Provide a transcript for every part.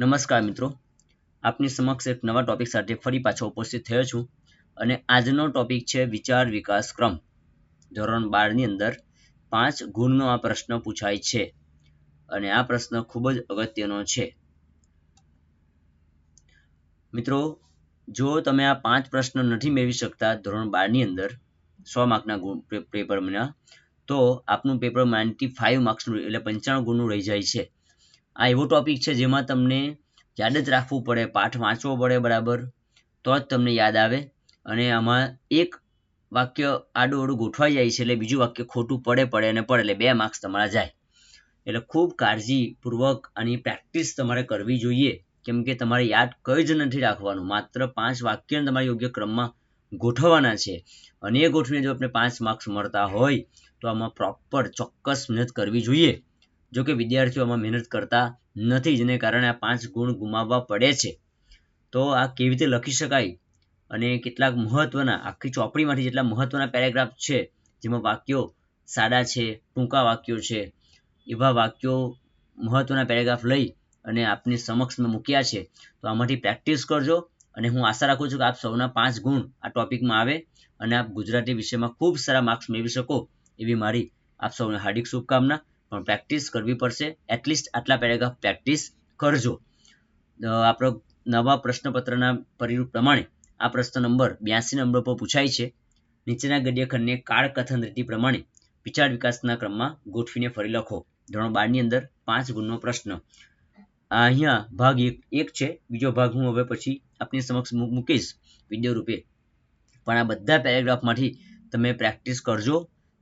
નમસ્કાર મિત્રો. આપની સમક્ષ એક નવા ટોપિક સાથે ફરી પાછો ઉપસ્થિત થયો છું અને આજનો ટોપિક છે વિચાર વિકાસ ક્રમ. ધોરણ બારની અંદર પાંચ ગુણનો આ પ્રશ્ન પૂછાય છે અને આ પ્રશ્ન ખૂબ જ અગત્યનો છે. મિત્રો, જો તમે આ પાંચ પ્રશ્નો નથી મેળવી શકતા ધોરણ બારની અંદર સો માર્કના પેપરમાં તો આપનું પેપર નાઇન્ટી ફાઇવ માર્ક્સનું એટલે પંચાણું ગુણનું રહી જાય છે. આ એવો ટોપિક છે જેમાં તમને યાદ જ રાખવું પડે, પાઠ વાંચવો પડે બરાબર, તો જ તમને યાદ આવે. અને આમાં એક વાક્ય આડું ગોઠવાઈ જાય છે એટલે બીજું વાક્ય ખોટું પડે પડે અને પડે એટલે બે માર્ક્સ તમારા જાય. એટલે ખૂબ કાળજીપૂર્વક આની પ્રેક્ટિસ તમારે કરવી જોઈએ. કેમ કે તમારે યાદ કંઈ જ નથી રાખવાનું. માત્ર પાંચ વાક્યને તમારે યોગ્ય ક્રમમાં ગોઠવવાના છે. અને એ ગોઠવીને જો આપણે પાંચ માર્ક્સ મળતા હોય, તો આમાં પ્રોપર ચોક્કસ મહેનત કરવી જોઈએ. જો કે વિદ્યાર્થીઓ આમાં મહેનત કરતા નથી, જેને કારણે આ પાંચ ગુણ ગુમાવવા પડે છે. તો આ કેવી રીતે લખી શકાય? અને કેટલાક મહત્વના, આખી ચોપડીમાંથી જેટલા મહત્વના પેરેગ્રાફ છે, જેમાં વાક્યો સાદા છે, ટૂંકા વાક્યો છે, એવા વાક્યો મહત્વના પેરેગ્રાફ લઈ અને આપની સમક્ષ મેં મૂક્યા છે. તો આમાંથી પ્રેક્ટિસ કરજો અને હું આશા રાખું છું કે આપ સૌના પાંચ ગુણ આ ટોપિકમાં આવે અને આપ ગુજરાતી વિષયમાં ખૂબ સારા માર્ક્સ મેળવી શકો એવી મારી આપ સૌને હાર્દિક શુભકામના. પણ પ્રેક્ટિસ કરવી પડશે. એટલીસ્ટ આટલા પેરેગ્રાફ પ્રેક્ટિસ કરજો. આપણો નવા પ્રશ્નપત્રના પરિરૂપ પ્રમાણે આ પ્રશ્ન નંબર બ્યાસી નંબર પર પૂછાય છે. નીચેના ગદ્યખંડને કાળકથન રીતિ પ્રમાણે વિચાર વિકાસના ક્રમમાં ગોઠવીને ફરી લખો. ધોરણ બારની અંદર પાંચ ગુણનો પ્રશ્ન. અહીંયા ભાગ એક એક છે. બીજો ભાગ હું હવે પછી આપની સમક્ષ મૂકીશ. વીડિયો રૂપે. પણ આ બધા પેરેગ્રાફમાંથી તમે પ્રેક્ટિસ કરજો.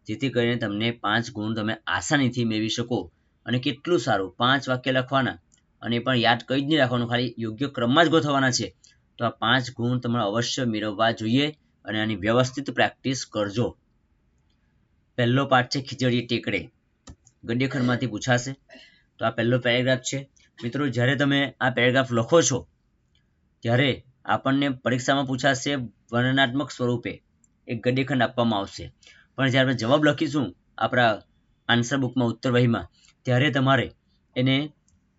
જેથી કરીને તમને પાંચ ગુણ તમે આસાનીથી મેળવી શકો અને કેટલું સારું, પાંચ વાક્ય લખવાના અને પણ યાદ કંઈ જ નહીં રાખવાનું, ખાલી યોગ્ય ક્રમમાં જ ગોઠવવાના છે. તો આ પાંચ ગુણ તમારે અવશ્ય મેળવવા જોઈએ અને આની વ્યવસ્થિત પ્રેક્ટિસ કરજો. પહેલો પાઠ છે ખીચડી ટેકડે. ગંડેખંડમાંથી પૂછાશે. તો આ પહેલો પેરેગ્રાફ છે. મિત્રો, જ્યારે તમે આ પેરેગ્રાફ લખો છો, ત્યારે આપણને પરીક્ષામાં પૂછાશે વર્ણનાત્મક સ્વરૂપે એક ગદ્યખંડ આપવામાં આવશે. પણ જ્યારે આપણે જવાબ લખીશું આપણા આન્સર બુકમાં ઉત્તર વહીમાં, ત્યારે તમારે એને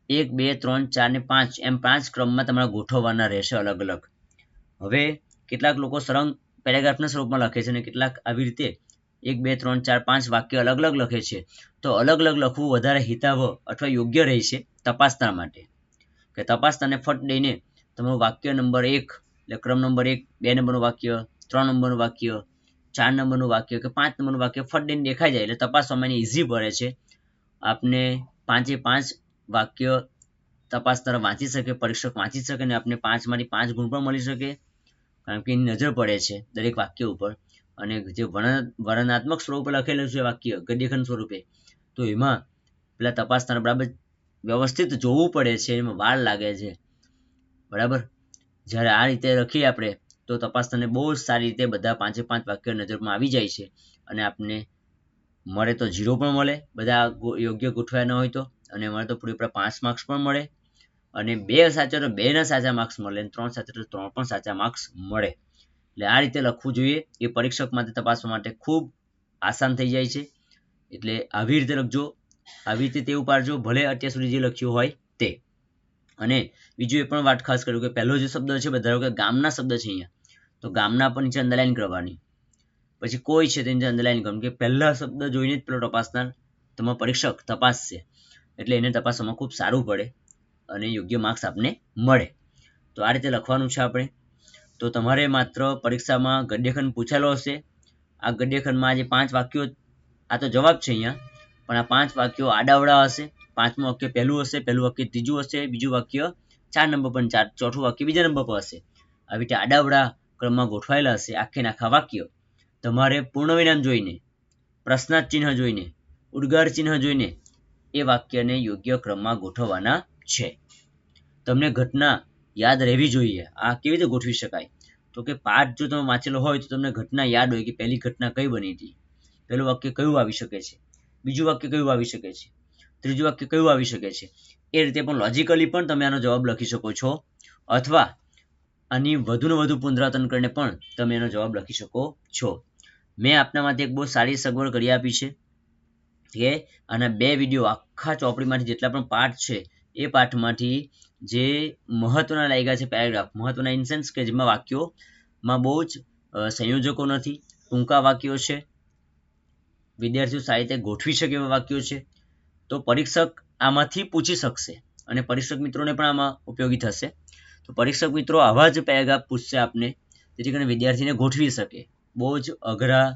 એક, બે, ત્રણ, ચાર ને પાંચ, એમ પાંચ ક્રમમાં તમારે ગોઠવવાના રહેશે અલગ અલગ. હવે કેટલાક લોકો સરંગ પેરેગ્રાફના સ્વરૂપમાં લખે છે અને કેટલાક આવી રીતે એક, બે, ત્રણ, ચાર, પાંચ વાક્ય અલગ અલગ લખે છે. તો અલગ અલગ લખવું વધારે હિતાવહ અથવા યોગ્ય રહે છે તપાસતા માટે. કે તપાસતાને ફટ દઈને તમારું વાક્ય નંબર એક, એટલે ક્રમ નંબર એક, બે નંબરનું વાક્ય, ત્રણ નંબરનું વાક્ય ચાર નંબરનું વાક્ય કે પાંચ નંબરનું વાક્ય ફટ દઈને દેખાઈ જાય એટલે તપાસવામાં ઇઝી પડે છે. આપને પાંચે પાંચ વાક્ય તપાસ તરફ વાંચી શકે, પરીક્ષક વાંચી શકે અને આપને પાંચમાંથી પાંચ ગુણ પણ મળી શકે, કારણ કે એની નજર પડે છે દરેક વાક્ય ઉપર. અને જે વર્ણ, વર્ણનાત્મક સ્વરૂપે લખેલું છે વાક્ય ગદ્યખંડ સ્વરૂપે, તો એમાં પેલા તપાસનાર બરાબર વ્યવસ્થિત જોવું પડે છે, એમાં વાર લાગે છે. બરાબર? જ્યારે આ રીતે લખીએ આપણે તો તપાસ તમને બહુ જ સારી રીતે બધા પાંચે પાંચ વાક્ય નજરમાં આવી જાય છે. અને આપને મળે તો ઝીરો પણ મળે, બધા યોગ્ય ગોઠવાયા ન હોય તો. અને મળે તો પૂરેપૂરા પાંચ માર્ક્સ પણ મળે. અને બે સાચા તો બેના સાચા માર્ક્સ મળે અને ત્રણ સાચા તો ત્રણ પણ સાચા માર્ક્સ મળે. એટલે આ રીતે લખવું જોઈએ. એ પરીક્ષક માટે તપાસવા માટે ખૂબ આસાન થઈ જાય છે. એટલે આવી રીતે લખજો. આવી રીતે તેવું પાડજો. ભલે અત્યાર સુધી જે લખ્યું હોય તે. અને બીજું એ પણ વાત ખાસ કર્યું કે પહેલો જે શબ્દ છે ધારો કે ગામના શબ્દ છે અહીંયા. તો ગામના પણ નીચે અંડરલાઈન કરવાની. પછી કોઈ છે તેની અંડરલાઈન કરવાનું. કે પહેલા શબ્દ જોઈને જ પેલો તપાસનાર તમારો પરીક્ષક તપાસશે. એટલે એને તપાસવામાં ખૂબ સારું પડે અને યોગ્ય માર્ક્સ આપને મળે. તો આ રીતે લખવાનું છે આપણે. તો તમારે માત્ર પરીક્ષામાં ગદ્યખંડ પૂછેલો હશે. આ ગદ્યખંડમાં જે પાંચ વાક્યો આ તો જવાબ છે અહીંયા. પણ આ પાંચ વાક્યો આડાવડા હશે. પાંચમું વાક્ય પહેલું હશે, પહેલું વાક્ય ત્રીજું હશે, બીજું વાક્ય ચાર નંબર પર ચાર ચોથું વાક્ય બીજા નંબર પર હશે. આવી રીતે આડાવડા ક્રમમાં ગોઠવાયેલા હશે. આખે આખા વાક્ય. તમારે પૂર્ણ જોઈને, પ્રશ્નાર્થ ચિહ્ન જોઈને ઉદ્ગાર ચિહ્ન જોઈને એ વાક્યને યોગ્ય ક્રમમાં ગોઠવવાના છે. તમને ઘટના યાદ રહેવી જોઈએ. આ કેવી રીતે ગોઠવી શકાય? તો કે પાઠ જો તમે વાંચેલો હોય તો તમને ઘટના યાદ હોય કે પહેલી ઘટના કઈ બની હતી? પહેલું વાક્ય કયું આવી શકે છે? બીજું વાક્ય કયું આવી શકે છે? ત્રીજું વાક્ય કયું આવી શકે છે? એ રીતે પણ લોજિકલી પણ તમે આનો જવાબ લખી શકો છો. અથવા આની વધુને વધુ પુનરાવર્તન કરીને પણ તમે એનો જવાબ લખી શકો છો. મેં આપના માટે એક બહુ સારી સગવડ કરી આપી છે. કે આના બે વીડિયો આખા ચોપડીમાંથી જેટલા પણ પાઠ છે, એ પાઠમાંથી જે મહત્વના લાગ્યા છે પેરેગ્રાફ મહત્વના ઇન્સેન્સ કે જેમાં વાક્યોમાં બહુ જ સંયોજકો નથી, ટૂંકા વાક્યો છે. વિદ્યાર્થીઓ સારી રીતે ગોઠવી શકે એવા વાક્યો છે. તો પરીક્ષક આમાંથી પૂછી શકશે અને પરીક્ષક મિત્રોને પણ આમાં ઉપયોગી થશે. તો પરીક્ષક મિત્રો આવા જ પેગા પૂછશે આપને, જેથી કરીને વિદ્યાર્થીને ગોઠવી શકે. બહુ જ અઘરા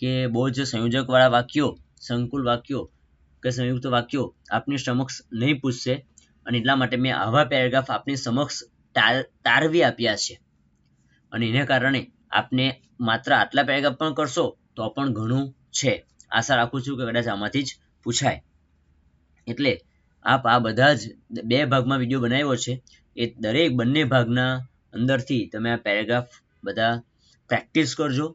કે બહુ જ સંયોજકવાળા વાક્યો, સંકુલ વાક્યો કે સંયુક્ત વાક્યો આપની સમક્ષ નહીં પૂછશે. અને એટલા માટે મેં આવા પેરેગ્રાફ આપની સમક્ષ તારવી આપ્યા છે. અને એને કારણે આપને માત્ર આટલા પેરેગ્રાફ પણ કરશો તો પણ ઘણું છે. આશા રાખું છું કે કદાચ આમાંથી જ પૂછાય. એટલે આપ આ બધા જ બે ભાગમાં વીડિયો બનાવ્યો છે. એ દરેક બંને ભાગના અંદરથી તમે આ પેરેગ્રાફ બધા પ્રેક્ટિસ કરજો,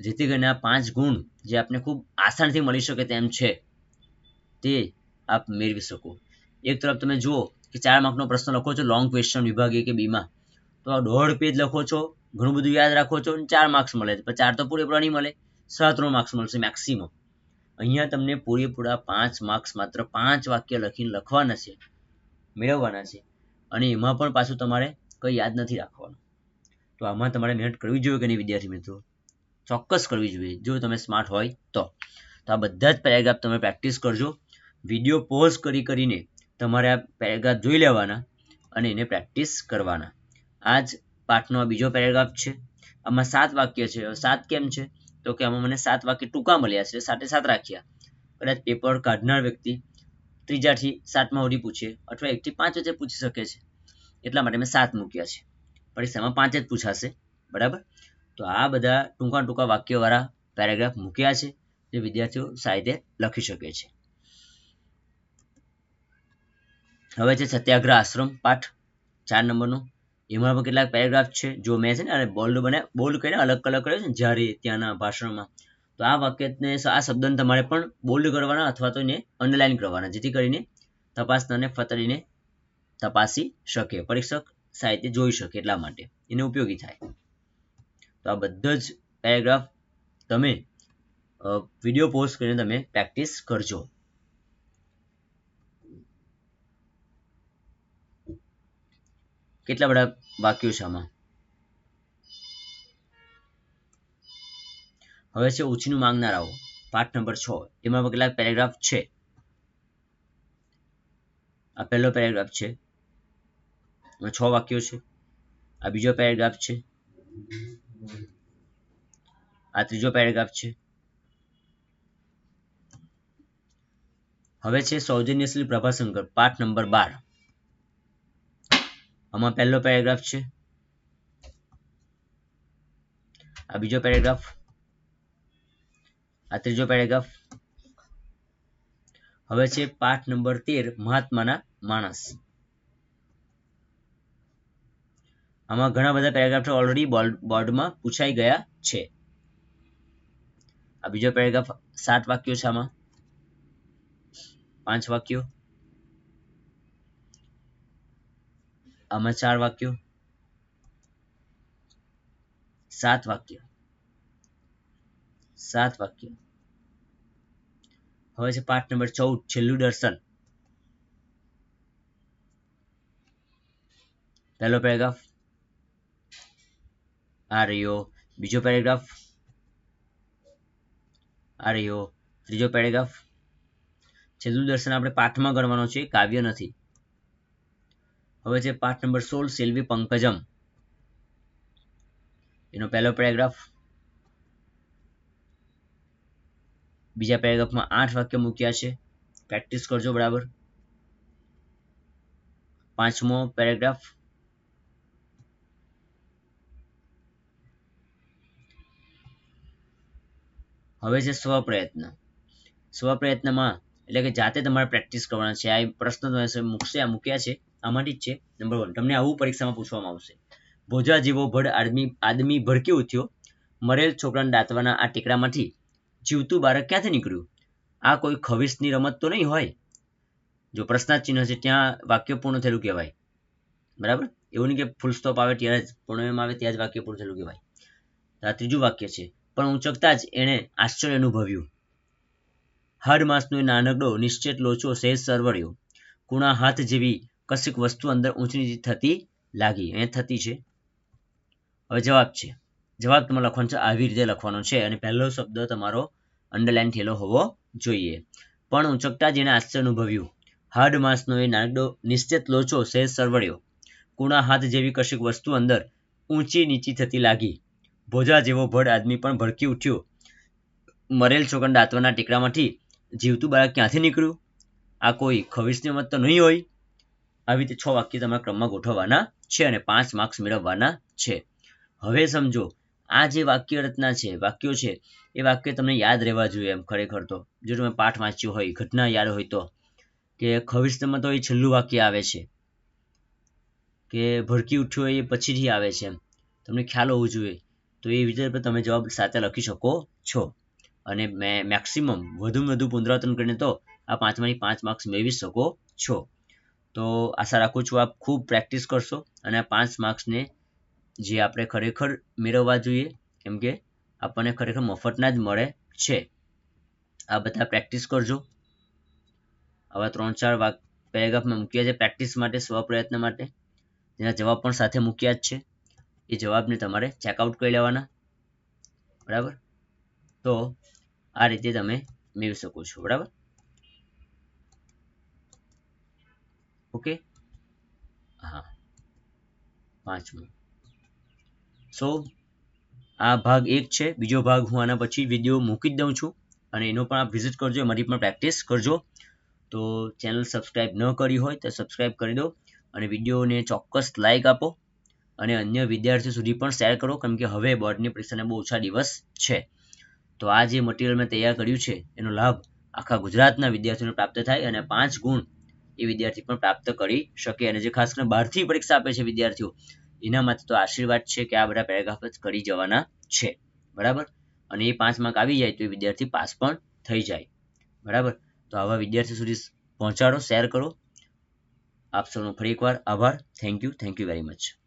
જેથી કરીને આ પાંચ ગુણ જે આપને ખૂબ આસાનથી મળી શકે તેમ છે, તે આપ મેળવી શકો. એક તરફ તમે જુઓ કે ચાર માર્કનો પ્રશ્ન લખો છો લોંગ ક્વેશ્ચન વિભાગ કે બીમાં તો આ દોઢ પેજ લખો છો, ઘણું બધું યાદ રાખો છો અને ચાર માર્ક્સ મળે. પણ ચાર તો પૂરેપૂરા નહીં મળે સાતનો માર્ક્સ મળશે મેક્સિમમ અહીંયા તમને પૂરેપૂરા પાંચ માર્ક્સ માત્ર પાંચ વાક્ય લખીને લખવાના છે, મેળવવાના છે. અને એમાં પણ પાછું તમારે કંઈ યાદ નથી રાખવાનું. તો આમાં તમારે મહેનત કરવી જોઈએ કે નહીં વિદ્યાર્થી મિત્રો? ચોક્કસ કરવી જોઈએ. જો તમે સ્માર્ટ હોય તો. તો આ બધા જ પેરેગ્રાફ તમે પ્રેક્ટિસ કરજો. વીડિયો પોઝ કરી કરીને તમારે આ પેરેગ્રાફ જોઈ લેવાના અને એને પ્રેક્ટિસ કરવાના. આ જ પાઠનો બીજો પેરેગ્રાફ છે. આમાં સાત વાક્ય છે. સાત કેમ છે? તો કે આમાં મને સાત વાક્ય ટૂંકા મળ્યા છે. સાતે સાત રાખ્યા. કદાચ પેપર કાઢનાર વ્યક્તિ ત્રીજાથી સાતમાં સુધી પૂછે અથવા એકથી પાંચ વચ્ચે પૂછી શકે છે એટલા માટે મેં સાત મૂક્યા છે. પરીક્ષામાં પાંચ જ પૂછાશે. બરાબર? તો આ બધા ટૂંકા ટૂંકા વાક્યવાળા પેરેગ્રાફ મૂક્યા છે જે વિદ્યાર્થીઓ સાહિત્ય લખી શકે છે. હવે છે સત્યાગ્રહ આશ્રમ પાઠ. ચાર નંબરનો. એમાં પણ કેટલાક પેરેગ્રાફ છે. જો મેં છે ને અને બોલ્ડ બને બોલ્ડ કરીને અલગ અલગ કર્યો છે ને, જ્યારે ત્યાંના ભાષણમાં તો આ વાક્યને આ શબ્દને તમારે પણ બોલ્ડ કરવાના અથવા તો એને અંડરલાઇન કરવાના, જેથી કરીને તપાસનારને ફતરીને તપાસી શકે, પરીક્ષક સાહિત્ય જોઈ શકે એટલા માટે. એને ઉપયોગી થાય. તો આ બધા જ પેરેગ્રાફ તમે વીડિયો પોસ્ટ કરીને તમે પ્રેક્ટિસ કરજો. કેટલા બધા વાક્યો છે આમાં? હવે છે ઉછીનું માંગનારાઓ પાઠ નંબર છ. એમાં કેટલાક પેરેગ્રાફ છે. આ પહેલો પેરેગ્રાફ છે. છ વાક્યો છે. આ બીજો પેરેગ્રાફ છે. આ ત્રીજો પેરેગ્રાફ છે. હવે છે સૌજન્યશ્રી પ્રભાશંકર, પાઠ નંબર બાર. આમાં પહેલો પેરેગ્રાફ છે. આ બીજો પેરેગ્રાફ આ ત્રીજો પેરેગ્રાફ. હવે છે પાઠ નંબર તેર, મહાત્માના માણસ. આમાં ઘણા બધા પેરેગ્રાફ ઓલરેડી બોર્ડમાં પૂછાઈ ગયા છે. આ બીજો પેરેગ્રાફ સાત વાક્યો છે આમાં. પાંચ વાક્યો. આમાં ચાર વાક્યો. સાત વાક્ય. સાત વાક્ય. હવે છે પાઠ નંબર ચૌદ, છેલ્લું દર્શન. પહેલો પેરેગ્રાફ. આ રહ્યો બીજો પેરેગ્રાફ. આ રહ્યો ત્રીજો પેરેગ્રાફ. છેલ્લું દર્શન આપણે પાઠમાં ગણવાનો છે, કાવ્ય નથી. હવે છે પાઠ નંબર સોળ, સેલ્વી પંકજમ. એનો પહેલો પેરેગ્રાફ. બીજા પેરેગ્રાફમાં આઠ વાક્ય મૂક્યા છે. પ્રેક્ટિસ કરજો, બરાબર. પાંચમો પેરેગ્રાફ. હવે છે સ્વપ્રયત્ન. સ્વપ્રયત્નમાં, એટલે કે જાતે તમારે પ્રેક્ટિસ કરવાના છે. આ પ્રશ્ન મૂકશે, આ મૂક્યા છે. આમાંથી જ છે. નંબર વન તમને આવું પરીક્ષામાં પૂછવામાં આવશે. ભોજા જેવો ભડ આદમી આદમી ભડકી ઉઠ્યો. મરેલ છોકરાને દાંતવાના આ ટેકરામાંથી જીવતું બાળક ક્યાંથી નીકળ્યું? આ કોઈ ખવિશની રમત તો નહીં હોય? જો પ્રશ્નાર્થ છે ત્યાં વાક્ય પૂર્ણ થયેલું કહેવાય. બરાબર? એવું નહીં કે ફૂલ સ્ટોપ આવે ત્યારે જ પૂર્ણમાં આવે ત્યાં જ વાક્ય પૂર્ણ થયેલું કહેવાય. આ ત્રીજું વાક્ય છે. પણ ઊંચકતા જ એણે આશ્ચર્ય અનુભવ્યું. હાડ માસનો નાનકડો, નિશ્ચિત લોચો સહેજ સરવડ્યો કુણા હાથ જેવી કશીક વસ્તુ અંદર ઊંચી થતી લાગી. એ થતી છે. હવે જવાબ છે. જવાબ તમારે લખવાનો છે, આવી રીતે લખવાનો છે. અને પહેલો શબ્દ તમારો અંડરલાઇન થયેલો હોવો જોઈએ. પણ ઉંચકતા જેને આશ્ચર્ય અનુભવ્યું. હાડ માંસનો એ નાનકડો નિશ્ચિત લોચો સહેજ સરવડ્યો કુણા હાથ જેવી કશીક વસ્તુ અંદર ઊંચી નીચી થતી લાગી. ભોજા જેવો ભડ આદમી પણ ભડકી ઉઠ્યો. મરેલ છોકરા દાંતવાના ટીકડામાંથી જીવતું બાળક ક્યાંથી નીકળ્યું? આ કોઈ ખવિશની મત તો નહીં હોય? આવી રીતે છ વાક્ય તમારા ક્રમમાં ગોઠવવાના છે અને પાંચ માર્ક્સ મેળવવાના છે. હવે સમજો આ જે વાક્ય રચના છે, વાક્યો છે, એ વાક્ય તમને યાદ રહેવા જોઈએ એમ ખરેખર તો. જો તમે પાઠ વાંચ્યો હોય, ઘટના યાદ હોય તો, કે ખવિસ્તમાં તો એ છેલ્લું વાક્ય આવે છે, કે ભડકી ઉઠ્યો એ પછીથી આવે છે એમ. તમને ખ્યાલ હોવો જોઈએ. તો એ પર તમે જવાબ સાથે લખી શકો છો. અને મેં મેક્સિમમ વધુમાં વધુ પુનરાવર્તન કરીને તો આ પાંચમાંથી પાંચ માર્ક્સ મેળવી શકો છો. તો આશા રાખું છું આપ ખૂબ પ્રેક્ટિસ કરશો અને આ પાંચ માર્ક્સને જે આપણે ખરેખર મેળવવા જોઈએ, કેમ કે આપણને ખરેખર મફતના જ મળે છે. આ બધા પ્રેક્ટિસ કરજો. આવા ત્રણ ચાર વાક પેરેગ્રાફમાં મૂક્યા છે પ્રેક્ટિસ માટે, સ્વપ્રયત્ન માટે. જેના જવાબ પણ સાથે મૂક્યા જ છે. એ જવાબને તમારે ચેકઆઉટ કરી લેવાના. બરાબર? તો આ રીતે તમે મેળવી શકો છો. બરાબર? ઓકે? હા. પાંચમું સો આ ભાગ એક છે. બીજો ભાગ હું આના પછી વીડિયો મૂકી જ દઉં છું. અને એનો પણ આપ વિઝિટ કરજો. એમાંથી પણ પ્રેક્ટિસ કરજો. તો ચેનલ સબસ્ક્રાઈબ ન કરી હોય તો સબસ્ક્રાઈબ કરી દો. અને વિડીયોને ચોક્કસ લાઇક આપો. અને અન્ય વિદ્યાર્થીઓ સુધી પણ શેર કરો. કેમ કે હવે બોર્ડની પરીક્ષાના બહુ ઓછા દિવસ છે. તો આ જે મટીરિયલ મેં તૈયાર કર્યું છે, એનો લાભ આખા ગુજરાતના વિદ્યાર્થીઓને પ્રાપ્ત થાય અને પાંચ ગુણ એ વિદ્યાર્થી પણ પ્રાપ્ત કરી શકે. અને જે ખાસ કરીને બહારથી પરીક્ષા આપે છે વિદ્યાર્થીઓ એના માટે તો આશીર્વાદ છે કે આ બધા પેરેગ્રાફ જ કરી જવાના છે. બરાબર? અને એ પાંચ માર્ક આવી જાય તો એ વિદ્યાર્થી પાસ પણ થઈ જાય. બરાબર? તો આવા વિદ્યાર્થી સુધી પહોંચાડો શેર કરો. આપ સૌનો ફરી એકવાર આભાર. Thank you thank you very much